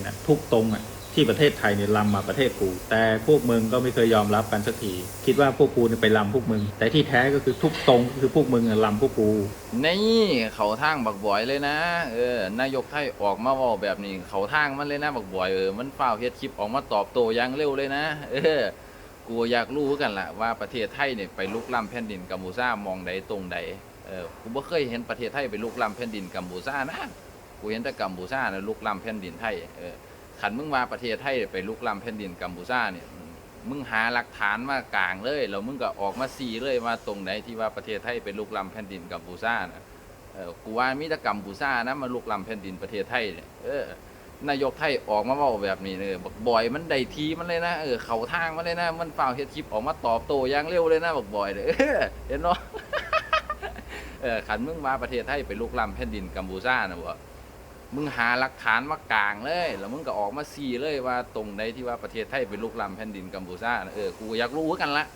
นะทุกตรงอะที่ประเทศไทยเนี่ยลำมาประเทศกู แต่พวกมึงก็ไม่เคยยอมรับกันสักที คิดว่าพวกกูเนี่ยไปลำพวกมึง แต่ที่แท้ก็คือทุกตรงคือพวกมึงอะลำพวกกู นี่เขาทางบักบอยเลยนะเออนายกไทยออกมาว่าแบบนี้ เขาทางมันเลยนะบักบอยเออมันเฝ้าเฮ็ดคลิปออกมาตอบโต้อย่างเร็วเลยนะเออกูอยากรู้กันล่ะว่าประเทศไทยเนี่ยไปลุกล้ำแผ่นดินกัมพูชามองใดตรงใดเออกูบ่เคยเห็นประเทศไทยไปลุกล้ำแผ่นดินกัมพูชานะ กูเห็นแต่กัมพูชาเนะลุกล้ำแผ่นดินไทยเออขันมึงมาประเทศไทยไปลุกล้ำแผ่นดินกัมพูชาเนี่ยมึงหาหลักฐานมากลางเลยแล้วมึงก็ออกมาซีเลยว่าตรงไหนที่ว่าประเทศไทยไปลุกล้ำแผ่นดินกัมพูชานะเออกูว่ามีแต่กัมพูชานะมาลุกล้ำแผ่นดินประเทศไทยเนี่ยเออนายกไทยออกมาว้าแบบนี้เลยบักบอยมันได้ทีมันเลยนะเออเขาทางมันเลยนะ มันฝ่าเฮ็ดคลิปออกมาตอบโต้อย่างเร็วเลยนะบักบอยเลยเห็นเนาะเออขันมึงมาประเทศไทยไปลุกล้ำแผ่นดินกัมพูชานะบ่ มึงหาหลักฐานมากลางเลย แล้วมึงก็ออกมาซีเลยว่าตรงใดที่ว่าประเทศไทยเป็นลุกล้ำแผ่นดินกัมพูชานะเออกูอยากรู้กันละ